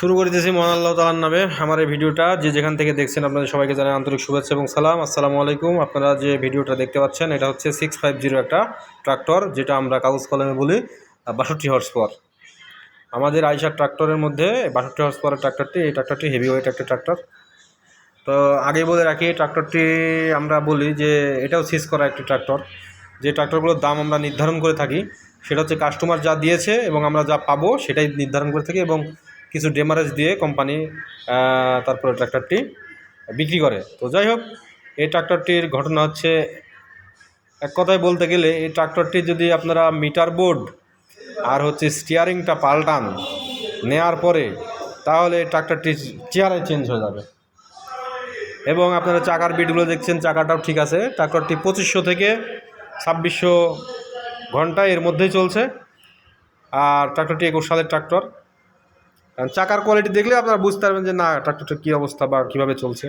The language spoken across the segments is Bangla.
শুরু করিতেছি মহান আল্লাহ তালার নামে আমার এই ভিডিওটা। যে যেখান থেকে দেখছেন, আপনাদের সবাইকে জানাই আন্তরিক শুভেচ্ছা এবং সালাম। আসসালামু আলাইকুম। আপনারা যে ভিডিওটা দেখতে পাচ্ছেন, এটা হচ্ছে সিক্স ফাইভ জিরো একটা ট্রাক্টর যেটা আমরা কাগজ কলমে বলি বাষট্টি হর্স পাওয়ার আমাদের আইসার ট্রাক্টরের মধ্যে বাষট্টি হর্স পাওয়ারের ট্রাক্টরটি এই ট্রাক্টরটি হেভি ওয়েট একটা ট্রাক্টর তো আগেই বলে রাখি ট্রাক্টরটি আমরা বলি যে, এটাও সিজ করা একটি ট্রাক্টর যে ট্রাক্টরগুলোর দাম আমরা নির্ধারণ করে থাকি, সেটা হচ্ছে কাস্টমার যা দিয়েছে এবং আমরা যা পাবো, সেটাই নির্ধারণ করে থাকি এবং কিছু ডেমারেজ দিয়ে কোম্পানি তারপরে ট্রাক্টরটি বিক্রি করে। তো যাই হোক, এই ট্রাক্টরটির ঘটনা হচ্ছে, এক কথায় বলতে গেলে এই ট্রাক্টরটি যদি আপনারা মিটার বোর্ড আর হচ্ছে স্টিয়ারিংটা পাল্টান নেওয়ার পরে, তাহলে এই ট্রাক্টরটি চেহারায় চেঞ্জ হয়ে যাবে। এবং আপনারা চাকার বিটগুলো দেখছেন, চাকাটাও ঠিক আছে। ট্রাক্টরটি পঁচিশশো থেকে ছাব্বিশশো ঘণ্টা এর মধ্যেই চলছে। আর ট্রাক্টরটি একুশ সালের ট্রাক্টর। কারণ চাকার কোয়ালিটি দেখলে আপনারা বুঝতে পারবেন যে না ট্রাক্টরটার কী অবস্থা বা কীভাবে চলছে।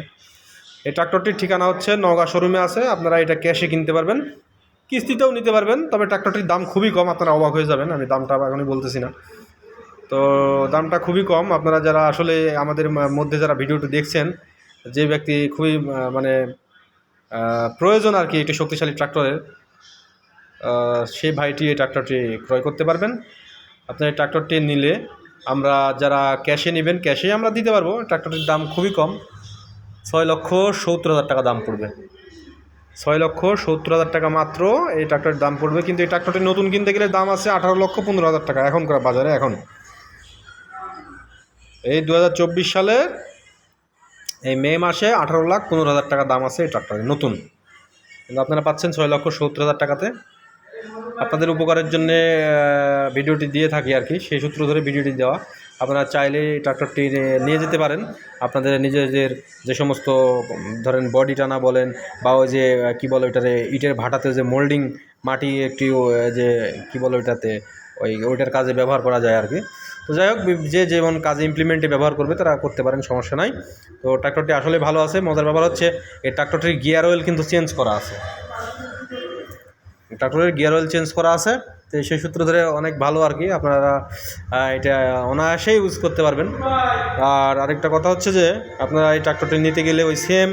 এই ট্রাক্টরটির ঠিকানা হচ্ছে নওগাঁ শোরুমে আছে, আপনারা এটা ক্যাশে কিনতে পারবেন। কিস্তিতেও নিতে পারবেন, তবে ট্রাক্টরটির দাম খুবই কম, আপনারা অবাক হয়ে যাবেন, আমি দামটা এখনই বলতেছি না। তো দামটা খুবই কম, আপনারা যারা আসলে আমাদের মধ্যে যারা ভিডিওটি দেখছেন, যে ব্যক্তি খুবই মানে প্রয়োজন আর কি একটি শক্তিশালী ট্রাক্টরের সেই ভাইটি এই ট্রাক্টরটি ক্রয় করতে পারবেন। আপনার এই ট্রাক্টরটি নিলে আমরা যারা ক্যাশে নেবেন ক্যাশেই আমরা দিতে পারব। ট্রাক্টরটির দাম খুবই কম। ছয় লক্ষ সত্তর হাজার টাকা দাম পড়বে। ছয় লক্ষ সত্তর হাজার টাকা মাত্র এই ট্রাক্টরের দাম পড়বে। কিন্তু এই ট্রাক্টরটি নতুন কিনতে গেলে দাম আছে আঠারো লক্ষ পনেরো হাজার টাকা এখনকার বাজারে, এখন। এই দু হাজার চব্বিশ সালে এই মে মাসে আঠারো লাখ পনেরো হাজার টাকা দাম আছে এই ট্রাক্টরের নতুন। কিন্তু আপনারা পাচ্ছেন ছয় লক্ষ সত্তর হাজার টাকাতে। আপনাদের উপকারের জন্যে ভিডিওটি দিয়ে থাকি আর কি। সেই সূত্র ধরে ভিডিওটি দেওয়া। আপনারা চাইলে ট্রাক্টরটি নিয়ে যেতে পারেন। আপনাদের নিজেদের যে সমস্ত, ধরেন বডি টানা বলেন, বা ওই যে, কী বলে ওইটাতে ইটের ভাটাতে যে মোল্ডিং মাটি একটি যে, কী বলে ওইটাতে, ওই, ওইটার কাজে ব্যবহার করা যায় আর কি। তো যাই হোক যে যেমন কাজে ইমপ্লিমেন্টে ব্যবহার করবে, তারা করতে পারেন, সমস্যা নাই। তো ট্রাক্টরটি আসলে ভালো আছে, মজার ব্যাপার হচ্ছে, এই ট্রাক্টরটির গিয়ার অয়েল কিন্তু চেঞ্জ করা আছে। ট্রাক্টরের গিয়ার অয়েল চেঞ্জ করা আছে। তো সেই সূত্র ধরে অনেক ভালো আর কি, আপনারা এটা অনায়াসেই ইউজ করতে পারবেন। আর আরেকটা কথা হচ্ছে যে, আপনারা এই ট্রাক্টরটি নিতে গেলে ওই সেম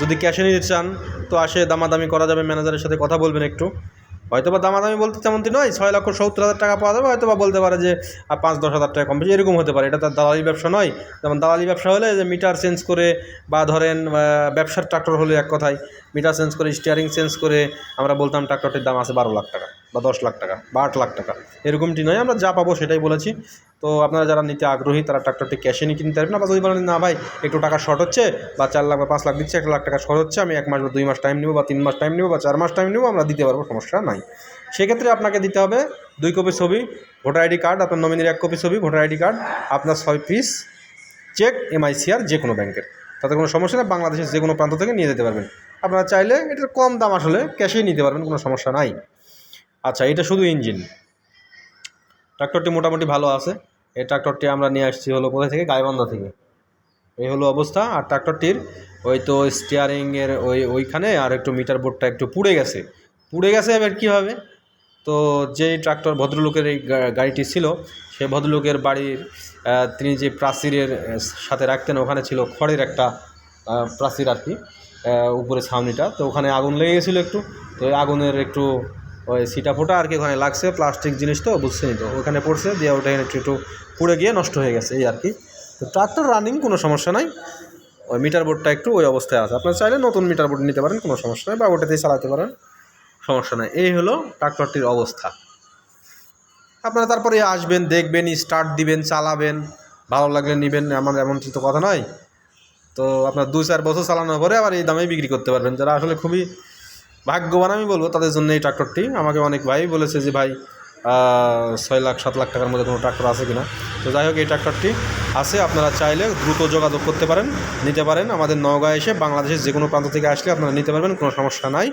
যদি ক্যাশে নিতে চান, তো আসে দামাদামি করা যাবে ম্যানেজারের সাথে কথা বলবেন একটু। হয়তো বা দামাদামি বলতে তেমনটি নয়, ছয় লক্ষ সত্তর হাজার টাকা পাওয়া যাবে হয়তো বা বলতে পারে যে পাঁচ দশ হাজার টাকা কম বেশি, এরকম হতে পারে। এটা তার দালালি ব্যবসা নয়। যেমন দালালি ব্যবসা হলে যে মিটার চেঞ্জ করে বা ধরেন ব্যবসার ট্রাক্টর হলে এক কথায়, মিটার চেঞ্জ করে স্টিয়ারিং চেঞ্জ করে, আমরা বলতাম ট্রাক্টরটির দাম আছে বারো লাখ টাকা বা দশ লাখ টাকা বা আট লাখ টাকা। এরকমটি নয়, আমরা যা পাবো সেটাই বলেছি। তো আপনারা যারা নিতে আগ্রহী, তারা ট্রাক্টরটি ক্যাশে নিয়ে কিনতে পারবেন। বা যদি বলেন না ভাই, একটু টাকা শর্ট হচ্ছে বা চার লাখ বা পাঁচ লাখ দিচ্ছে, এক লাখ টাকা শর্ট হচ্ছে, আমি এক মাস বা দুই মাস টাইম নেব বা তিন মাস টাইম নেব বা চার মাস টাইম নেব, আমরা দিতে পারব, সমস্যা নাই। সেক্ষেত্রে আপনাকে দিতে হবে দুই কপি ছবি, ভোটার আইডি কার্ড আপনার নমিনির এক কপি ছবি, ভোটার আইডি কার্ড আপনার ছয় পিস চেক এমআইসিআর যে কোনো ব্যাংকের তাতে কোনো সমস্যা নেই, বাংলাদেশের যে কোনো প্রান্ত থেকে নিয়ে যেতে পারবেন। আপনারা চাইলে এটার কম দাম আসলে ক্যাশেই নিতে পারবেন, কোনো সমস্যা নাই। আচ্ছা এটা শুধু ইঞ্জিন ট্রাক্টরটি মোটামুটি ভালো আছে। এই ট্রাক্টরটি আমরা নিয়ে আসছি হলো কোথায় থেকে? গাইবান্ধা থেকে। এই হলো অবস্থা। আর ট্রাক্টরটির ওই তো স্টিয়ারিংয়ের ওই ওইখানে আর একটু মিটার বোর্ডটা একটু পুড়ে গেছে। পুড়ে গেছে এবার কীভাবে? তো যেই ট্রাক্টর ভদ্রলোকের এই গাড়িটি ছিল, সেই ভদ্রলোকের বাড়ির তিনি যে প্রাচীরের সাথে রাখতেন, ওখানে ছিল খড়ের একটা প্রাচীর আর কি উপরে ছাউনিটা। তো ওখানে আগুন লেগে গেছিল একটু। তো আগুনের একটু ওই সিটা ফোটা আর কি ওখানে লাগছে, প্লাস্টিক জিনিস তো, বুঝছেনই তো। ওখানে পড়ছে, দিয়ে ওটা একটু একটু পুড়ে গিয়ে নষ্ট হয়ে গেছে, এই আর কি। তো ট্রাক্টর রানিং কোনো সমস্যা নাই। ওই মিটার বোর্ডটা একটু ওই অবস্থায় আছে। আপনার চাইলে নতুন মিটার বোর্ড নিতে পারেন, কোনো সমস্যা নেই, বা ওটাতেই চালাতে পারেন, সমস্যা নাই। এই হলো ট্রাক্টরটির অবস্থা। আপনারা তারপরে আসবেন, দেখবেন স্টার্ট দিবেন, চালাবেন, ভালো লাগলে নেবেন এমন এমনটি তো কথা নয় তো আপনার দু চার বছর চালানোর পরে আবার এই দামেই বিক্রি করতে পারবেন। যারা আসলে খুবই ভাগ্যবান আমি বলব তাদের জন্য এই ট্রাক্টরটি আমাকে অনেক ভাই বলেছে যে ভাই ছয় লাখ, সাত লাখ টাকার মধ্যে কোনো ট্রাক্টর আছে কিনা। তো যাই হোক, এই ট্রাক্টরটি আছে, আপনারা চাইলে দ্রুত যোগাযোগ করতে পারেন, নিতে পারেন। আমাদের নওগাঁ এসে বাংলাদেশের যে কোনো প্রান্ত থেকে আসলে আপনারা নিতে পারবেন, কোনো সমস্যা নাই।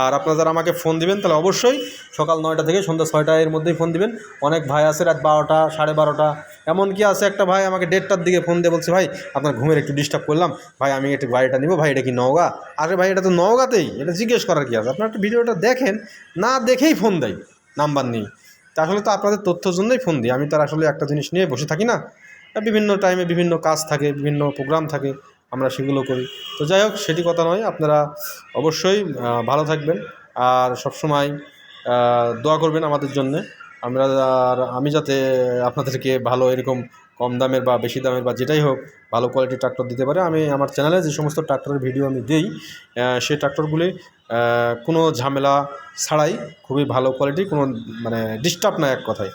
আর আপনারা যারা আমাকে ফোন দিবেন, তাহলে অবশ্যই সকাল নয়টা থেকে সন্ধ্যা ছয়টা এর মধ্যেই ফোন দিবেন। অনেক ভাই আছে রাত বারোটা, সাড়ে বারোটা। এমনকি আছে একটা ভাই আমাকে দেড়টার দিকে ফোন দিয়ে বলছে, ভাই, আপনার ঘুমের একটু ডিস্টার্ব করলাম। ভাই, আমি একটু গাড়িটা নিবো। ভাই, এটা কি নওগাঁ? আরে ভাই, এটা তো নওগাঁতেই। এটা জিজ্ঞেস করার কি আছে? আপনার একটা ভিডিওটা দেখেন, না দেখেই ফোন দেয়। নাম্বার নেই। তা আসলে তো আপনাদের তথ্যর জন্যই ফোন দিই। আমি তো আর আসলে একটা জিনিস নিয়ে বসে থাকি না। বিভিন্ন টাইমে বিভিন্ন কাজ থাকে, বিভিন্ন প্রোগ্রাম থাকে, আমরা সেগুলো করি। তো যাই হোক, সেটি কথা নয়। আপনারা অবশ্যই ভালো থাকবেন। আর সবসময় দোয়া করবেন আমাদের জন্যে। আমরা আর আমি যাতে আপনাদেরকে ভালো এরকম কম দামের বা বেশি দামের বা যেটাই হোক, ভালো কোয়ালিটির ট্রাক্টর দিতে পারে। আমি আমার চ্যানেলে যে সমস্ত ট্রাক্টরের ভিডিও আমি দিই সেই ট্রাক্টরগুলি কোনো ঝামেলা ছাড়াই খুবই ভালো কোয়ালিটি কোনো মানে ডিস্টার্ব না এক কথায়।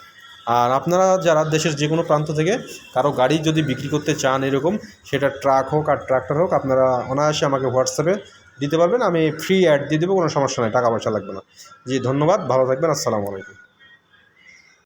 আর আপনারা যারা দেশের যে কোনো প্রান্ত থেকে কারও গাড়ি যদি বিক্রি করতে চান এরকম, সেটা ট্রাক হোক আর ট্রাক্টর হোক, আপনারা অনায়াসে আমাকে হোয়াটসঅ্যাপে দিতে পারবেন। আমি ফ্রি অ্যাড দিয়ে দেবো, কোনো সমস্যা নেই, টাকা পয়সা লাগবে না। জি, ধন্যবাদ, ভালো থাকবেন, আসসালামু আলাইকুম।